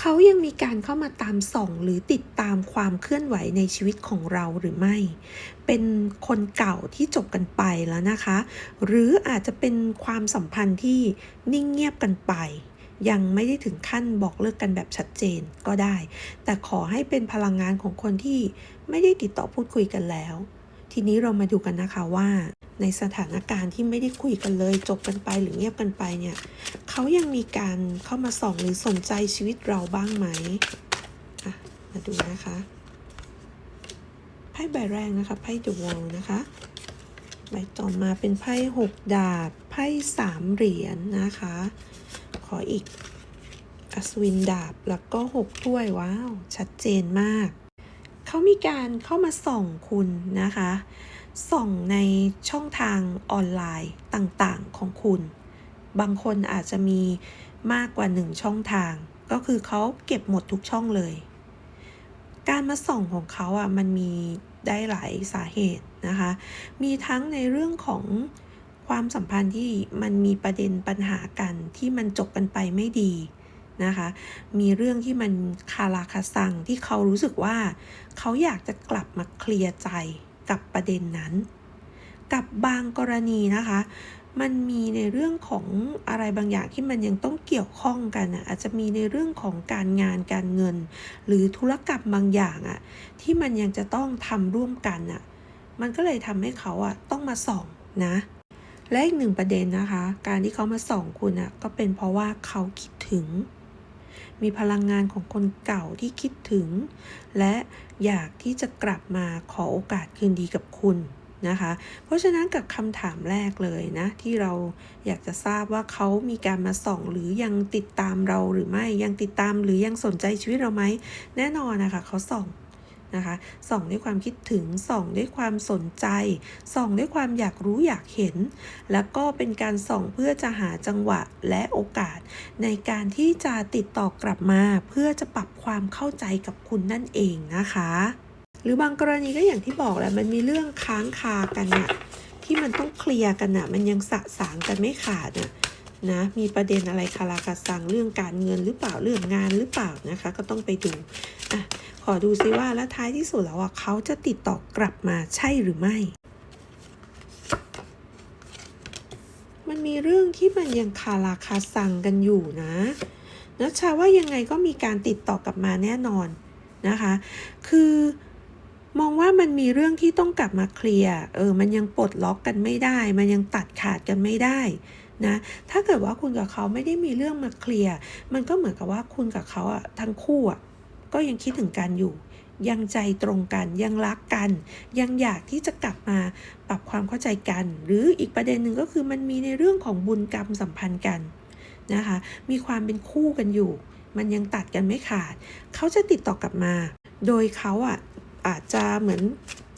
เขายังมีการเข้ามาตามส่อง หรือติดตามความเคลื่อนไหวในชีวิตของเราหรือไม่ เป็นคนเก่าที่จบกันไปแล้วนะคะ หรืออาจจะเป็นความสัมพันธ์ที่นิ่งเงียบกันไป ยังไม่ได้ถึงขั้นบอกเลิกกันแบบชัดเจนก็ได้ แต่ขอให้เป็นพลังงานของคนที่ไม่ได้ติดต่อพูดคุยกันแล้ว ทีนี้เรามาดูกันนะคะว่าในสถานการณ์ที่ไม่ได้คุยกันเลยจบกันไปหรือเงียบกันไปเนี่ยเขายังมีการเข้ามาส่องหรือสนใจชีวิตเราบ้างไหมมาดูนะคะไพ่ใบแรกนะคะไพ่ The World นะคะใบต่อมาเป็นไพ่หกดาบไพ่สามเหรียญนนะคะ ขออีกอัศวินดาบแล้วก็หกถ้วยว้าว ชัดเจนมาก เขามีการเข้ามาส่องคุณนะคะ ส่องในช่องทางออนไลน์ต่างๆของคุณ บางคนอาจจะมีมากกว่าหนึ่งช่องทาง ก็คือเขาเก็บหมดทุกช่องเลย การมาส่องของเขาอะมันมีได้หลายสาเหตุนะคะ มีทั้งในเรื่องของความสัมพันธ์ที่มันมีประเด็นปัญหากันที่มันจบกันไปไม่ดี นะคะ มีเรื่องที่มันคาราคาซังที่เขารู้สึกว่า เขาอยากจะกลับมาเคลียร์ใจกับประเด็นนั้น กับบางกรณีนะคะ มันมีในเรื่องของอะไรบางอย่างที่มันยังต้องเกี่ยวข้องกันอะอาจจะมีในเรื่องของการงานการเงิน หรือธุรกรรมบางอย่างอะที่มันยังจะต้องทำร่วมกันอะมันก็เลยทำให้เขาอะต้องมาส่องนะและอีกหนึ่งประเด็นนะคะ การที่เขามาส่องคุณอะก็เป็นเพราะว่าเขาคิดถึง มีพลังงานของคนเก่าที่คิดถึง และอยากที่จะกลับมาขอโอกาสคืนดีกับคุณนะคะ เพราะฉะนั้นกับคำถามแรกเลยนะ ที่เราอยากจะทราบว่าเขามีการมาส่องหรือยังติดตามเราหรือไม่ยังติดตามหรือยังสนใจชีวิตเราไหมแน่นอนนะคะเขาส่อง นะคะ ส่องด้วยความคิดถึง ส่องด้วยความสนใจ ส่องด้วยความอยากรู้อยากเห็น แล้วก็เป็นการส่องเพื่อจะหาจังหวะและโอกาส ในการที่จะติดต่อกลับมา เพื่อจะปรับความเข้าใจกับคุณนั่นเองนะคะ หรือบางกรณีก็อย่างที่บอกแหละมันมีเรื่องค้างคากันน่ะที่มันต้องเคลียร์กันน่ะมันยังสะสางกันไม่ขาดน่ะ นะมีประเด็นอะไรคาราคาซังเรื่องการเงินหรือเปล่าเรื่องงานหรือเปล่านะคะ ก็ต้องไปดูอะขอดูซิว่าแล้วท้ายที่สุดแล้วอะเขาจะติดต่อกลับมาใช่หรือไม่ มันมีเรื่องที่มันยังคาราคาซังกันอยู่นะนัชชาว่ายังไงก็มีการติดต่อกลับมาแน่นอนนะคะ คือมองว่ามันมีเรื่องที่ต้องกลับมาเคลียร์ เออ มันยังปลดล็อกกันไม่ได้ มันยังตัดขาดกันไม่ได้ นะ ถ้าเกิดว่าคุณกับเขาไม่ได้มีเรื่องมาเคลียร์ มันก็เหมือนกับว่าคุณกับเขาอะทั้งคู่อะก็ยังคิดถึงกันอยู่ ยังใจตรงกันยังรักกัน ยังอยากที่จะกลับมาปรับความเข้าใจกัน หรืออีกประเด็นหนึ่งก็คือมันมีในเรื่องของบุญกรรมสัมพันธ์กันนะคะ มีความเป็นคู่กันอยู่ มันยังตัดกันไม่ขาด เขาจะติดต่อกลับมา โดยเขาอะอาจจะเหมือน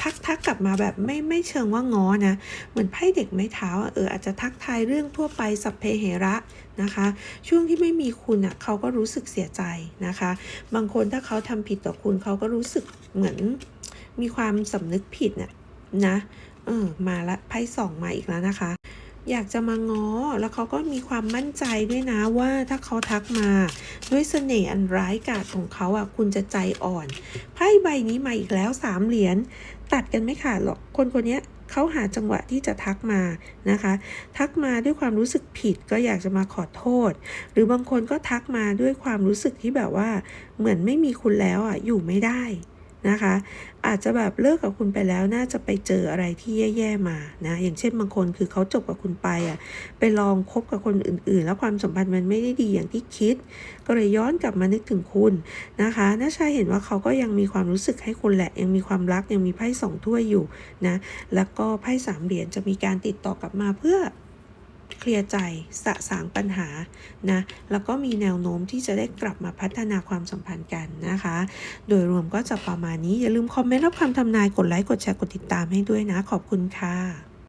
ทักทักกลับมาแบบไม่ไม่เชิงว่าง้อนะ เหมือนไพ่เด็กไม้เท้าเอออาจจะทักทายเรื่องทั่วไปสัพเพเหระนะคะ ช่วงที่ไม่มีคุณอะเขาก็รู้สึกเสียใจนะคะ บางคนถ้าเขาทำผิดต่อคุณเขาก็รู้สึกเหมือนมีความสำนึกผิดน่ะนะเออมาละไพ่สองมาอีกแล้วนะคะ อยากจะมาง้อ แล้วเขาก็มีความมั่นใจด้วยนะว่าถ้าเขาทักมาด้วยเสน่ห์อันร้ายกาจของเขาอะคุณจะใจอ่อนไพ่ใบนี้มาอีกแล้วสามเหรียญตัดกันไม่ขาดหรอกคนคนนี้เขาหาจังหวะที่จะทักมานะคะ ทักมาด้วยความรู้สึกผิดก็อยากจะมาขอโทษ หรือบางคนก็ทักมาด้วยความรู้สึกที่แบบว่า เหมือนไม่มีคุณแล้วอะอยู่ไม่ได้ นะคะ อาจจะแบบเลิกกับคุณไปแล้วน่าจะไปเจออะไรที่แย่ๆมานะอย่างเช่นบางคนคือเขาจบกับคุณไปอะไปลองคบกับคนอื่น ๆ แล้วความสัมพันธ์มันไม่ได้ดีอย่างที่คิด ก็เลยย้อนกลับมานึกถึงคุณนะคะน่าชายเห็นว่าเขาก็ยังมีความรู้สึกให้คุณแหละ ยังมีความรักยังมีไพ่สองถ้วยอยู่นะแล้วก็ไพ่สามเหรียญจะมีการติดต่อกลับมาเพื่อ เคลียร์ใจสะสางปัญหานะแล้วก็มีแนวโน้มที่จะได้กลับมาพัฒนาความสัมพันธ์กันนะคะ โดยรวมก็จะประมาณนี้อย่าลืมคอมเมนต์รับคำทำนายกดไลค์กดแชร์กดติดตามให้ด้วยนะ ขอบคุณค่ะ